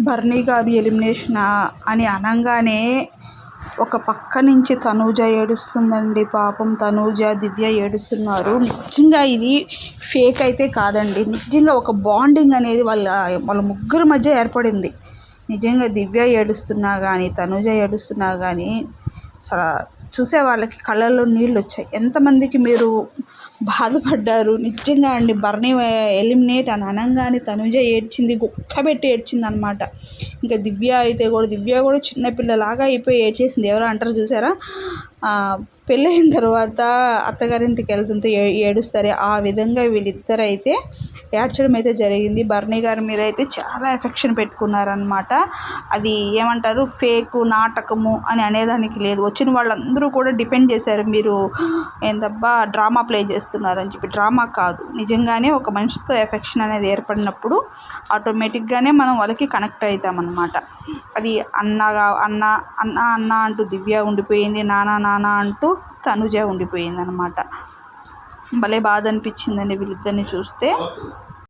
బర్నీ గారు ఎలిమినేషన్ అని అనగానే ఒక పక్క నుంచి తనూజ ఏడుస్తుందండి. పాపం తనూజ దివ్య ఏడుస్తున్నారు. నిజంగా ఇది ఫేక్ అయితే కాదండి. నిజంగా ఒక బాండింగ్ అనేది వాళ్ళ వాళ్ళ ముగ్గురు మధ్య ఏర్పడింది. నిజంగా దివ్య ఏడుస్తున్నా కానీ తనూజ ఏడుస్తున్నా కానీ అసలు చూసే వాళ్ళకి కళ్ళల్లో నీళ్ళు వచ్చాయి. ఎంతమందికి మీరు బాధపడ్డారు? నిజంగా అండి బర్నీ ఎలిమినేట్ అని అనగానే తనుజ ఏడ్చింది గుక్కబెట్టి ఏడ్చింది అనమాట ఇంకా దివ్య అయితే కూడా దివ్య కూడా చిన్నపిల్లలాగా అయిపోయి ఏడ్చేసింది. ఎవరో అంటారు చూసారా? పెళ్ళైన తర్వాత అత్తగారింటికి వెళ్తుంటే ఏ ఏడుస్తారు. ఆ విధంగా వీళ్ళిద్దరు అయితే ఏడ్చడం అయితే జరిగింది. బర్నీ గారి మీద అయితే చాలా ఎఫెక్షన్ పెట్టుకున్నారనమాట అది ఏమంటారు? ఫేక్ నాటకము అని అనేదానికి లేదు. వచ్చిన వాళ్ళందరూ కూడా డిపెండ్ చేశారు. మీరు ఏందబ్బా డ్రామా ప్లే చేస్తున్నారని చెప్పి. డ్రామా కాదు. నిజంగానే ఒక మనిషితో ఎఫెక్షన్ అనేది ఏర్పడినప్పుడు ఆటోమేటిక్గానే మనం వాళ్ళకి కనెక్ట్ అవుతామన్నమాట. అది అన్నగా అన్న అన్న అన్న అంటూ దివ్య ఉండిపోయింది. నానా నాన్న అంటూ తనుజ ఉండిపోయిందనమాట. భలే బాధ అనిపించిందండి వీళ్ళిద్దరిని చూస్తే.